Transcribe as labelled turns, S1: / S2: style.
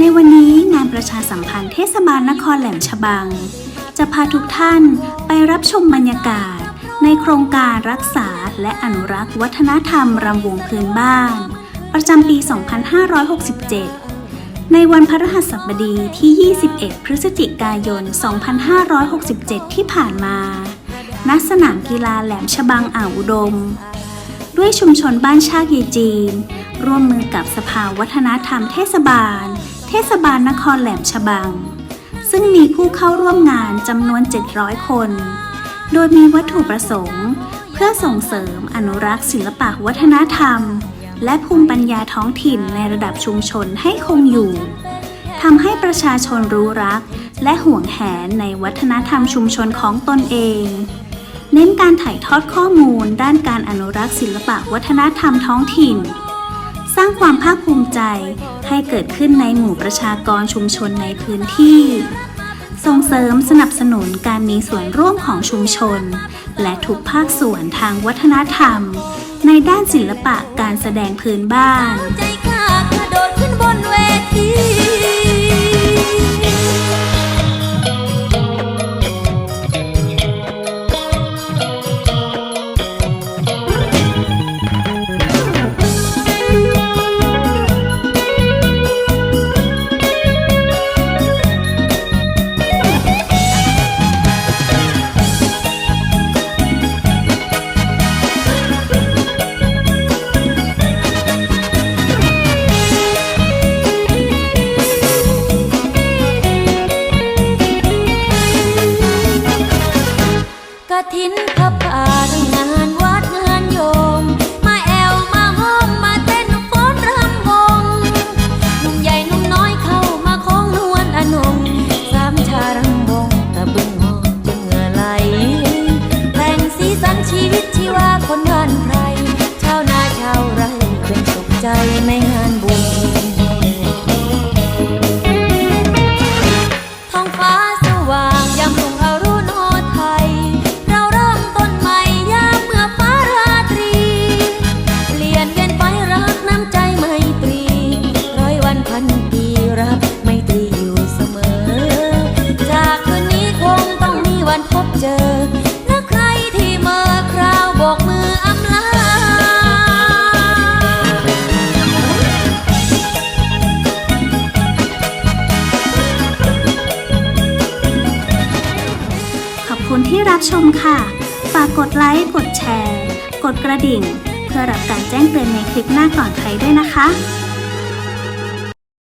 S1: ในวันนี้งานประชาสัมพันธ์เทศบาลนครแหลมฉบัง จะพาทุกท่านไปรับชมบรรยากาศ ในโครงการรักษาและอนุรักษ์วัฒนธรรมรำวงพื้นบ้าน ประจำปี 2567 ในวันพฤหัสบดีที่ 21 พฤศจิกายน 2567 ที่ผ่านมาณสนามกีฬาแหลมฉบังอ่าวอุดม ด้วยชุมชนบ้านชากเยจีน ร่วมมือกับสภาวัฒนธรรมเทศบาล เทศบาลนครแหลมฉบัง ซึ่งมีผู้เข้าร่วมงานจำนวน 700 คน โดยมีวัตถุประสงค์ เพื่อส่งเสริมอนุรักษ์ศิลปะวัฒนธรรม และภูมิปัญญาท้องถิ่นในระดับชุมชนให้คงอยู่ทำให้ประชาชนรู้รัก และห่วงแหนในวัฒนธรรมชุมชนของตนเอง เน้นการถ่ายทอดข้อมูลด้านการอนุรักษ์ศิลปะวัฒนธรรมท้องถิ่น ร้างความภาคภูมิใจให้เกิดขึ้นในหมู่ประชากรชุมชนในพื้นที่ ส่งเสริมสนับสนุนการมีส่วนร่วมของชุมชน และทุกภาคส่วนทางวัฒนธรรม ในด้านศิลปะการแสดงพื้นบ้าน
S2: ทินพระป่างานวัด
S1: คุณที่รับชมค่ะ ฝากกดไลค์ กดแชร์ กดกระดิ่ง เพื่อรับการแจ้งเตือนในคลิปหน้าก่อนใครด้วยนะคะ